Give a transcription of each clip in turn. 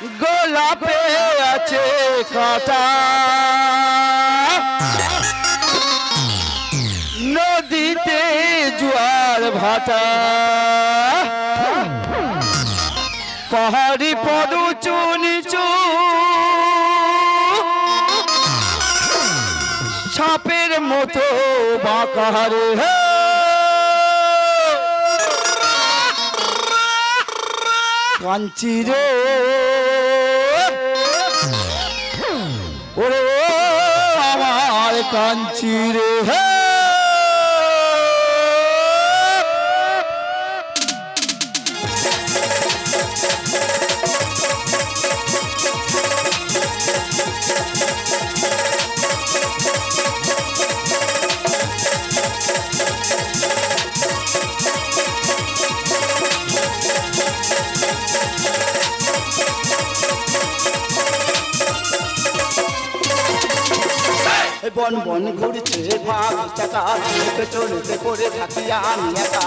গোলাপে আছে কাটা নদীতে জোয়ার ভাটা। পাহাড়ি পদ উঁচু নিচু সাপের মতো বাঁকারে কাঞ্চি ওরে আমার কাঞ্চি রে হে বন বন ঘুরছে ভাগ চাকা পেছনেতে পড়ে থাকি আমি একা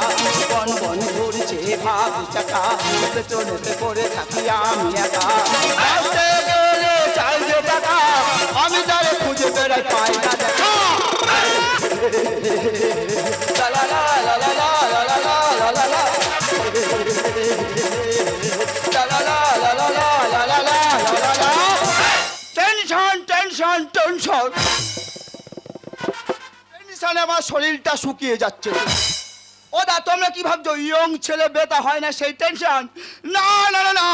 বন বন ঘুরছে ভাগ চাকা পেছনেতে পড়ে থাকি আমি একা গেলে চাইছে টাকা আমি তারে খুঁজে বেড়াই পাই না দেখা। টেনশন টেনশন টেনশন টেনশনে আমার শরীরটা শুকিয়ে যাচ্ছে। ও দা, তোমরা কি ভাবছ, ইয়ং ছেলে বেতা হয় না সেই টেনশন? না না না না,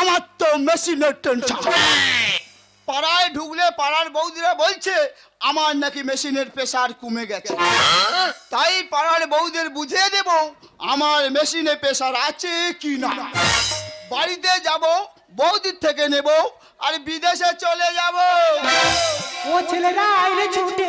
আমার তো মেশিনের টেনশন। পাড়ায় ঢুকলে পাড়ার বৌদিরা বলছে, আমার নাকি মেশিনের প্রেসার কমে গেছে। তাই পাড়ার বৌদের বুঝিয়ে দেব, আমার মেশিনে প্রেসার আছে কি না। বাড়িতে যাব, বৌদির থেকে নেব, আর বিদেশে চলে যাব। ও ছেলেরা আইরে ছুটে।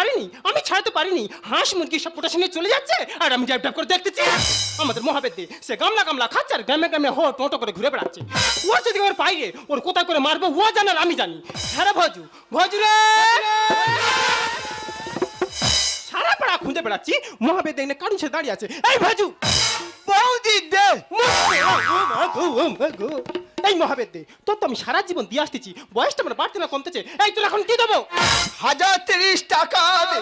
পারিনি, আমি ছাড়তে পারিনি। হাঁস মুরগি সব কোটা শুনে চলে যাচ্ছে, আর আমি ড্যাপ ড্যাপ করে দেখতেছি। আমাদের মহাবেদ্যে সে গামলা গামলা খাচ্ছে আর গ্রামে গ্রামে হো টোটো করে ঘুরে বেড়াচ্ছে। ও যদি ওর পাইরে ওর কোথায় করে মারবো, ও জানার আমি জানি। হ্যাঁ ভজু ভজু রে! সারা পাড়া খুঁজে বেড়াচ্ছি মহাবেদ্যে এনে কারণ সে দাঁড়িয়ে আছে। এই ভজু! বৌদি দে। এই মহাবেদ্যে তোর তো আমি সারা জীবন দিয়ে আসতেছি। বয়সটা আমার বাড়তে না কমতেছে। এই তোর এখন কি দেবো? হাজার তিরিশ টাকা দে।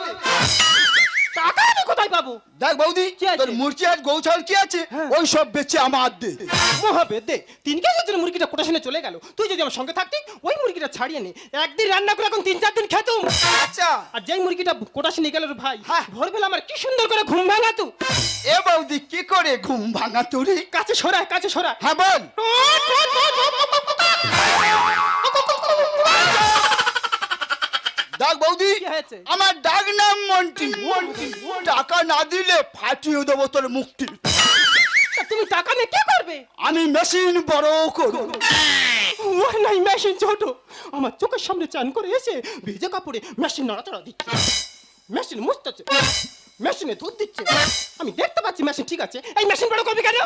টাকা আমি কোথায় পাবো দেখ বৌদি তোর মুরগি আর গৌছাল কি আছে হ্যাঁ। ওই সব বেচে আমার দে মহাবেদ দে তিন কেজি যদি মুরগিটা কোটাশনে চলে গেল তুই যদি আমার সঙ্গে থাকতি ওই মুরগিটা ছাড়িয়ে নে একদিন রান্না করে এখন তিন চার দিন খেতুম আচ্ছা আর যেই মুরগিটা কোটাশনে গেল ভাই হ্যাঁ। ভোরবেলা আমার কি সুন্দর করে ঘুম ভাঙাতু এ বৌদি কি করে ঘুম ভাঙা তুরি কাছে সরা কাছে সরা হ্যাঁ বল দেখ বৌদি। আমার ডাক নাম মন্টি। টাকা না দিলে ফাটিয়ে দেবো তোর মুক্তি। তুমি টাকা নিয়ে কি করবে? আমি মেশিন বড় করব। ওর নাই মেশিন ছোট। আমার চোখের সামনে চান করে এসে ভিজে কাপড়ে মেশিন নড়াচড়া দিচ্ছে। মেশিন মুছতেছে। মেশিনে দুধ দিচ্ছে। আমি দেখতে পাচ্ছি মেশিন ঠিক আছে? এই মেশিন বড় করবি কেন?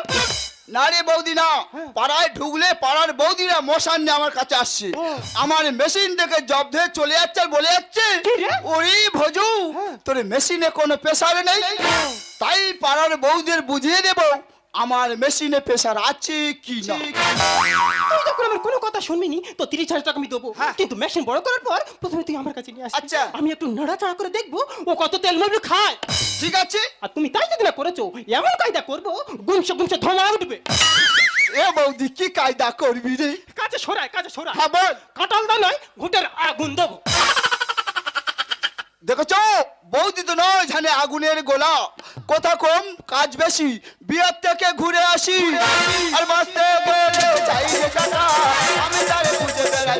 না রে বৌদি না হ্যাঁ। পাড়ায় ঢুকলে পাড়ার বৌদিরা মশান নিয়ে আমার কাছে আসছে। আমার মেশিন দেখে জব ধরে চলে যাচ্ছে আর বলে যাচ্ছে? ওরে ভজু হ্যাঁ। তোর মেশিনে কোনো প্রেসার নেই? তাই পাড়ার বৌদের বুঝিয়ে দেব আমার মেশিনে প্রেসার আছে কি না তুই যখন আমার কোনো কথা শুনবি নি তো তিরিশ হাজার টাকা আমি দেবো। হ্যাঁ। কিন্তু মেশিন বড় করার পর প্রথমে তুই আমার কাছে নিয়ে আসবি। আচ্ছা। আমি একটু নাড়াচাড়া করে দেখব ও কত তেল মারবে খায়। ঠিক আছে। আর তুমি তাই যদি না করেছ এমন কায়দা করব গুমসে গুমসে ধোঁয়া উঠবে। এ বৌদি কি কায়দা করবি রে? কাছে সরায় কাছে সরা হ্যাঁ বল। কাটাল দা নয় ঘুটের আগুন দেবো। দেখেছ? বৌদি তো নয় জানে আগুনের গোলা। কথা কম কাজ বেশি বিয়ার থেকে ঘুরে আসি। আর বাঁচতে চাই আমি তারে খুঁজে বেড়াই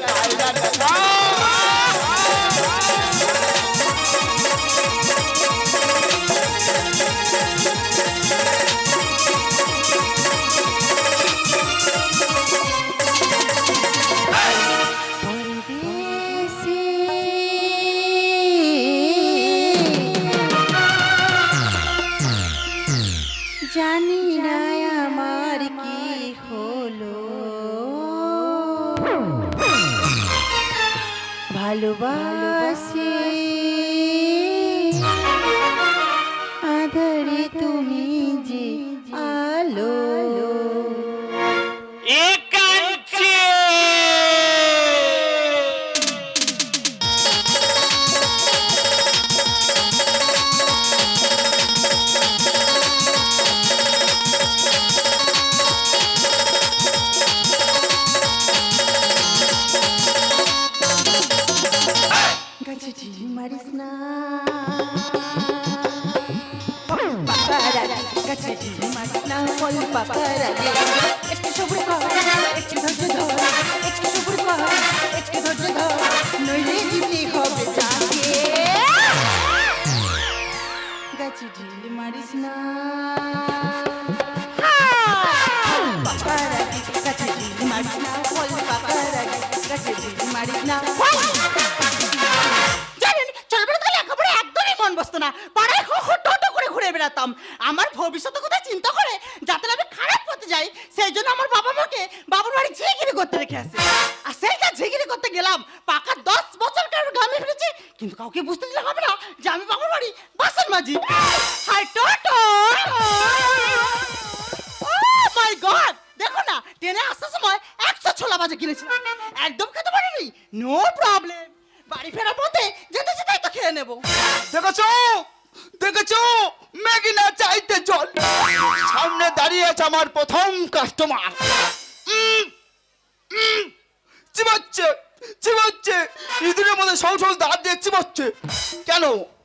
পাকার আগে গাছে ঢিল মারিস না ফল পাকার আগে একটু সবুর কর একটু ধৈর্য ধর একটু সবুর কর একটু ধৈর্য ধর নইলে দিতে হবে তাকে গাছে ঢিল মারিস না গাছে ঢিল মারিস না পাকার আগে গাছে ঢিল মারিস না জানেন ছোটবেলা থেকে লেখাপড়া একদমই মন বসতো না পাড়ায় হো হো টো টো করে ঘুরে বেড়াতাম। আমার ভবিষ্যতের কথা চিন্তা করে যাতে আমি খারাপ পথে যাই, সেই জন্য আমার বাবা মাকে বাবার বাড়ি ঝিগিরি করতে রেখে আসে। আর সেইটা ঝিগিরি করতে গেলাম, পাকা দশ বছর গ্রামে ফিরেছি, কিন্তু কাউকে বুঝতে দিলে হবে না। চিবাচ্ছে চিবাচ্ছে। ইঁদুরের মধ্যে সৌ সৌ দাঁত দিয়ে চিবাচ্ছে। কেন?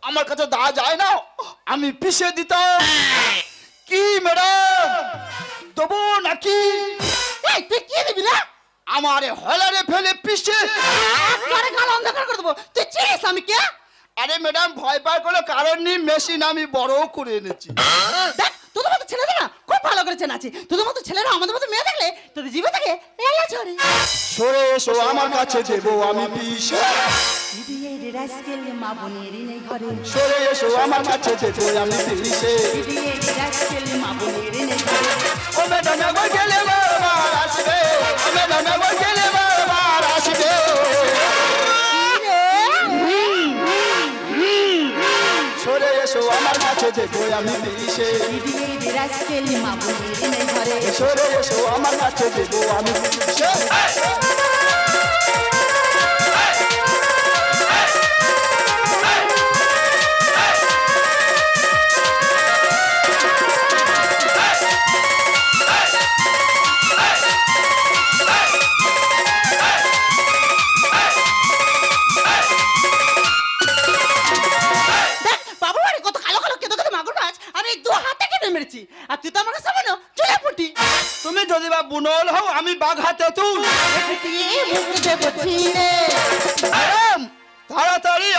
আমার কাছে দা যায় না। আমি পিষে দিতাম। কি ম্যাডাম? দেবো নাকি? তুই কি দিবি না? আমার হলারে ফেলে পিষে। একবারে গাল অন্ধকার করে দেবো। তুই চিনিস আমি কে? আরে ম্যাডাম ভয় পাওয়ার কোনো কারণ নেই। মেশিন আমি বড় করে এনেছি। দেখ তোদের মতো ছেলেদের না খুব ভালো করে চেনা আছে। তোদের মতো ছেলেরা আমাদের মতো মেয়ে দেখলে তোদের জিভে থেকে এলা ঝরে। সরে এসো আমার কাছে দেবো আমি পিষে বিয়ের রাস্কেল মা বোনের নেই ঘরে। সরে এসো আমার কাছে দেবো আমি পিষে বিয়ের রাস্কেল মা বোনের নেই ঘরে। ও ম্যাডাম একবার গেলে বারবার আসবে। ম্যাডাম একবার গেলে বারবার আসবে। এসো আমার কাছে দেখো আমি নেই ঘরে এসো আমার কাছে দেখো আমি পিষে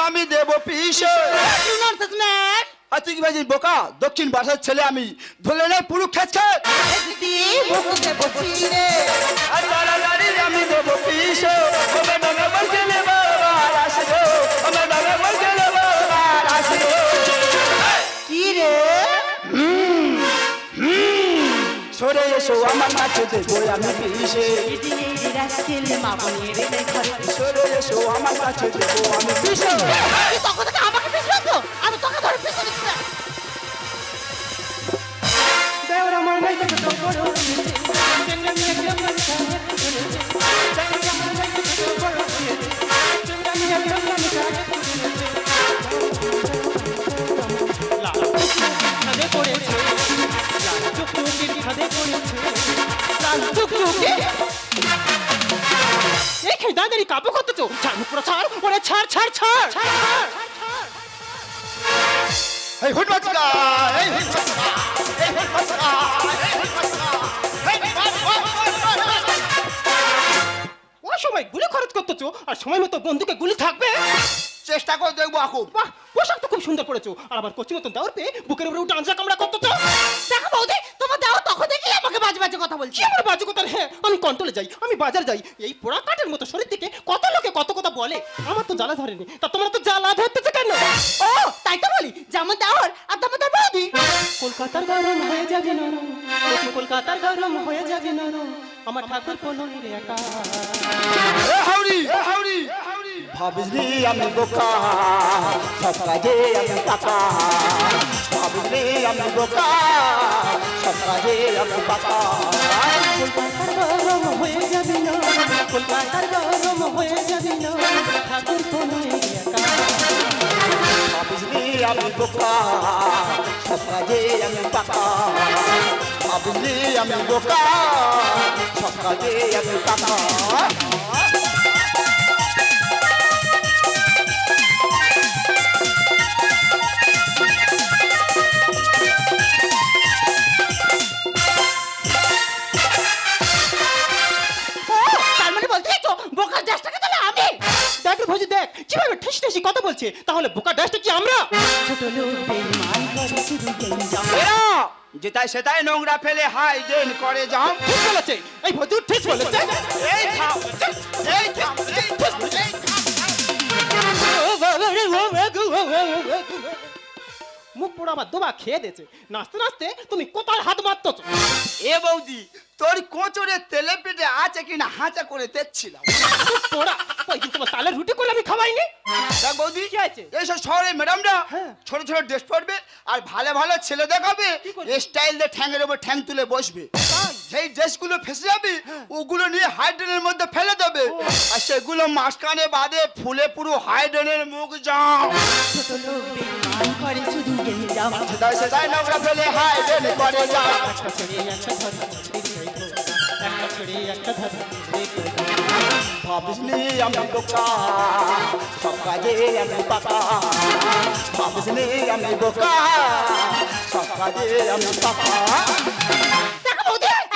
আমি দেব তুই ভাই বোকা? দক্ষিণ বাসার ছেলে আমি। ধরে নেই পুরু তাড়াতাড়ি আমি দেব এসো আমার কাছে দেবো আমি ঘরে সরে এসো আমার কাছে দেবো আমি পিষে এই হুট বাচ্চা এই হুট বাচ্চা এই হুট বাচ্চা এই হুট বাচ্চা। ও সময় গুলি খরচ করতেছো আর সময় মতো বন্ধুকে গুলি থাকবে? চেষ্টা করে দেখব এখন। বাহ পোশাক তো খুব সুন্দর পড়েছো আর আবার কচি মতন দাওয়ার পেয়ে বুকের উপরে উঠে আঞ্জা কামড়া করতেছো? দেখো বৌদি তোমার দেওয়া তখন দেখি আমাকে বাজে বাজে কথা বলছি। আমার বাজে কথা? হ্যাঁ আমি কন্ট্রোলে যাই আমি বাজার যাই। এই পোড়া কাঠের মতো শরীর থেকে কত লোকে কত কথা বলে? আমার তো জ্বালা ধরেনি। তা তোমার তো জ্বালা ধরতেছে কেন? ও তাই তো বলি যেমন দেওয়ার আর তেমন তার বৌদি। কলকাতার গরম হয়ে যাবে অতি কলকাতার গরম হয়ে যাবে নরম আমার ঠাকুর পলনের একা। হাউরি হাউরি ভাবিসনি আমি বোকা সব কাজে আমি পাকা ভাবিসনি আমি বোকা আমি পাকা কলকাতার গরম হয়ে যাবি না কলকাতার গরম হয়ে যাবি না ঠাকুর তো নয় একা ভাবিসনি আমি বোকা সব কাজে আমি পাকা আমি বোকা সব কাজে আমি পাকা ভজি দেখ কীভাবে ঠেস ঠেসি কথা বলছে তাহলে বোকা ডাসটা কি আমরা? ছোট লোক বেইমান করে শুধু গেঞ্জাম এরা! যেটাই সেটাই নোংরা ফেলে হাই ডেন করে যাও ঠিক বলেছে এই ভজি ঠিক বলেছে। এই থাম এই। মুখ পোড়া আমার দোবা খেয়ে দিয়েছে। নাচতে নাচতে তুমি কোথায় হাত মারতেছ? এ বৌদি তোর কোচরে তেলে পেটে আছে কিনা হাঁচা করে দেখছিলাম। পোড়া ওই দিন তোমার তালের রুটি করলে আমি খাওয়াইনি? দেখ বৌদি কি আছে? এইসব শহরে ম্যাডামরা হ্যাঁ। ছোট ছোট ড্রেস পরবে আর ভালো ভালো ছেলে দেখাবে স্টাইল দিয়ে ঠ্যাংয়ের উপর ঠ্যাং তুলে বসবে। সেই ড্রেসগুলো ফেসে যাবে হ্যাঁ। ওগুলো নিয়ে হাইড্রেনের মধ্যে ফেলে দেবে। আর সেগুলো মাঝখানে বাদে ফুলে পুরো হাইড্রেনের মুখ যাও ছোট লোক বেইমান করে শুধু গেঞ্জাম। সেটাই সেটাই নোংরা ফেলে হাইড্রেন করে যাও ভাবিসনি আমি বোকা সব কাজে আমি পাকা। ভাবিসনি আমি বোকা সব কাজে আমি পাকা।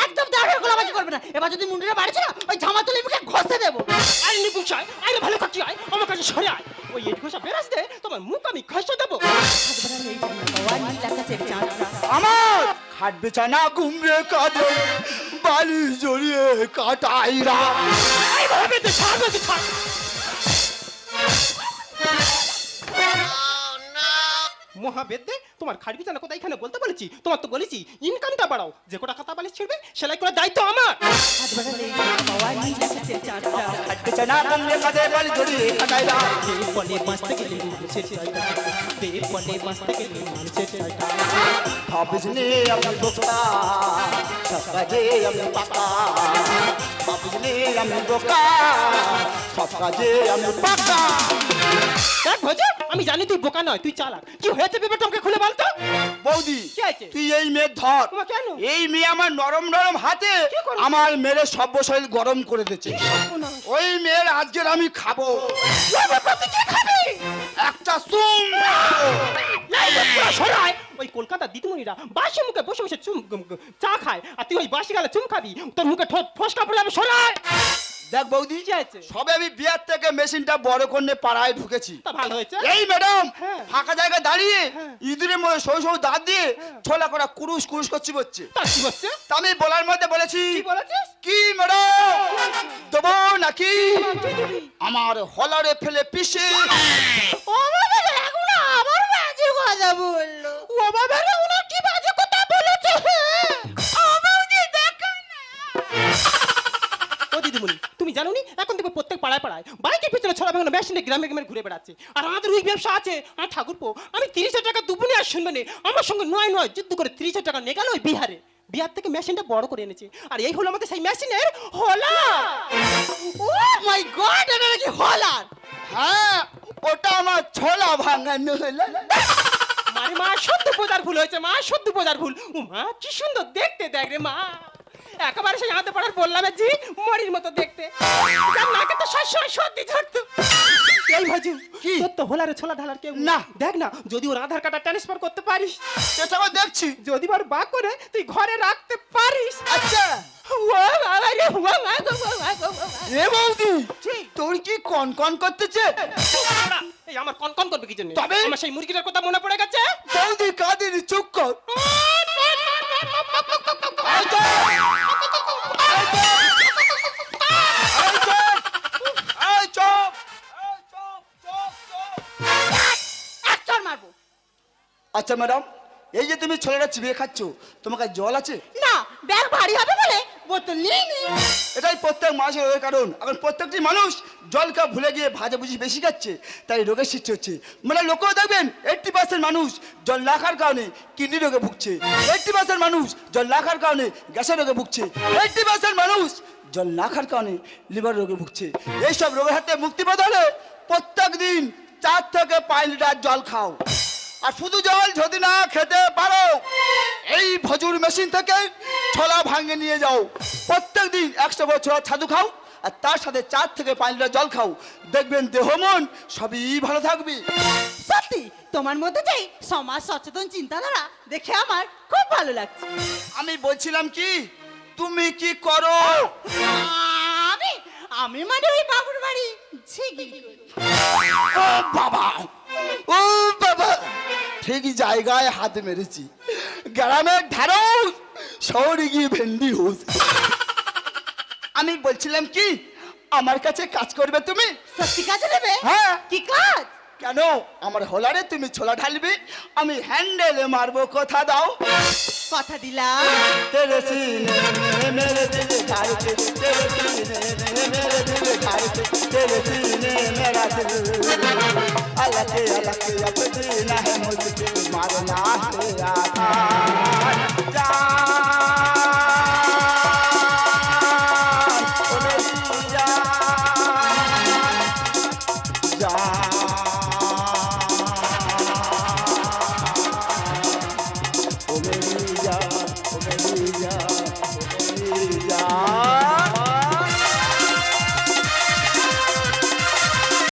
একদম দাঁড়িয়ে করবে না। এবার যদি মুন্ডুরে বাড়িছে না ওই জামা তুলে মুখে ঘষে দেবো। আই নিপুষায় আই ভালো কাটি আয়। আমার কাছে সরে আয়। ওই এট ঘষা বেরাস দে তোমার মুখ আমি ঘষে দেবো। খাট বিছানা ঘুমরে কাঁদে বালি জড়িয়ে কাটাইরা এই তোমার খাড়বি জানা কোথায় এখানে বলতে বলেছি তোমার তো বলেছি ইনকামটা বাড়াও যে কোটা কথা বালিশ ছিড়বে সেলাই করার দায়িত্ব আমার বালি বলে বলে ভাবিসনি আমি আমি জানি তুই বোকা নয় তুই চালাক। কি হয়েছে ব্যাপারটা আমাকে খুলে বলতো? বৌদি কি আছে? তুই এই মেয়ে ধর। তোমার কেন? এই মেয়ে আমার নরম নরম হাতে কি করবে? আমার মেরে সভ্য শরীর গরম করে দিচ্ছে ওই মেয়ের আজকের আমি খাব। একটা সুম সরাই। ওই কলকাতা দিদিমণিরা বাসি মুখে বসে বসে চুম চা খায়। আর তুই ওই বাসি গেলে চুম খাবি? তোর মুখে ঠো- ফসকা পড়ে যাবে সরাই। দেখ বৌদি। কি আছে? সবে আমি বিয়ার থেকে মেশিনটা বড় করে পাড়ায় ঢুকেছি। তা ভালো হয়েছে? এই ম্যাডাম হ্যাঁ। ফাঁকা জায়গায় দাঁড়িয়ে হ্যাঁ। ইঁদুরের মধ্যে সৌ সৌ দাঁত দিয়ে ছোলা করা কুরুশ কুরুশ করছি বলছে তা কি হচ্ছে তা আমি বলার মধ্যে বলেছি। কি ম্যাডাম? দেবো নাকি? আমার হলারে ফেলে পিষে। আবার বাজে কথা বলল ও পাড়ায় বাইকের পেছনে ছড়া ভাঙানো মেশিনে গ্রামে গ্রামে ঘুরে বেড়াচ্ছে। আর আমাদের ওই ব্যবসা আছে। আর ঠাকুরপো আমি তিরিশ হাজার টাকা দুপুরে আর শুনবে আমার সঙ্গে নয় নয় যুদ্ধ করে তিরিশ হাজার টাকা নিয়ে গেল ওই বিহারে। বিহার থেকে মেশিনটা বড় করে এনেছে। আর এই হলো আমাদের সেই মেশিনের হলা ও মাই গড এটা নাকি হলার? হ্যাঁ ওটা আমার ছোলা ভাঙানো হলো মা সদ্য বোঝার ভুল হয়েছে মা সদ্য বোঝার ভুল। ও মা কি সুন্দর দেখতে দেখ রে মা। একেবারে সেই হাতে পাড়ার বললাম জি মরির মতো দেখতে যার নাকে তো সবসময় সর্দি ঝরতো এই ভাজু কি? তোর তো হোলারে ছোলা ঢালার কেউ না। দেখ না যদি ওর আধার কার্ডটা ট্রান্সফার করতে পারিস সেটা আমি দেখছি যদি ওর বাক করে তুই ঘরে রাখতে পারিস আচ্ছা ও বাবা রে ও মা গো, ও মা গো, ও মা। এ বৌদি? তোর কি কন কন করতেছে এই আমার কন কন করবে কি জন্য তবে? আমার সেই মুরগিটার কথা মনে পড়ে গেছে বৌদি কাঁদিনি চুপ কর আচ্ছা ম্যাডাম এই যে তুমি ছোলাটা চিবিয়ে খাচ্ছ তোমার কাছে জল আছে? না ব্যাগ ভারী হবে বলে বোতল নিয়ে নি এটাই প্রত্যেক মাসের রোগের কারণ। এখন প্রত্যেকটি মানুষ জলকা ভুলে গিয়ে ভাজা ভুজি বেশি খাচ্ছে তাই রোগের সৃষ্টি হচ্ছে। মানে লোকেও দেখবেন এইটটি পার্সেন্ট মানুষ জল না খাওয়ার কারণে কিডনি রোগে ভুগছে। এইটটি পার্সেন্ট মানুষ জল না খাওয়ার কারণে গ্যাসের রোগে ভুগছে। এইটটি পার্সেন্ট মানুষ জল না খাওয়ার কারণে লিভার রোগে ভুগছে। এইসব রোগের হাতে মুক্তি পেতে হলে প্রত্যেক দিন চার থেকে পাঁচ লিটার জল খাও। আর শুধু জল যদি না খেতে পারো এই ভজুর মেশিন থেকে ছোলা ভাঙে নিয়ে যাও। প্রত্যেক দিন একশো করে ছোলা ছাদু খাও আর তার সাথে চার থেকে পাঁচ লিটার জল খাও। দেখবেন দেহ মন সবই ভালো থাকবে। সত্যি তোমার মধ্যে যে সমাজ সচেতন চিন্তাধারা দেখে আমার খুব ভালো লাগছে। আমি বলছিলাম কি তুমি কি করো? আমি আমি মানে ওই বাবুর বাড়ি। করি। ও বাবা ও বাবা। ঠিক জায়গায় হাত মেরেছি। গ্রামের ধারো শহরে গিয়ে ভেন্ডি হোস। আমি বলছিলাম কি আমার কাছে কাজ করবে তুমি? সত্যি কাজ নেবে? হ্যাঁ। কি কাজ? কেন? আমার হোলারে তুমি ছোলা ঢালবে আমি হ্যান্ডেলে মারবো কথা দাও। কথা দিলাম। দিল। मेरा दिल अलग अलग अब जीना है मुझको मारना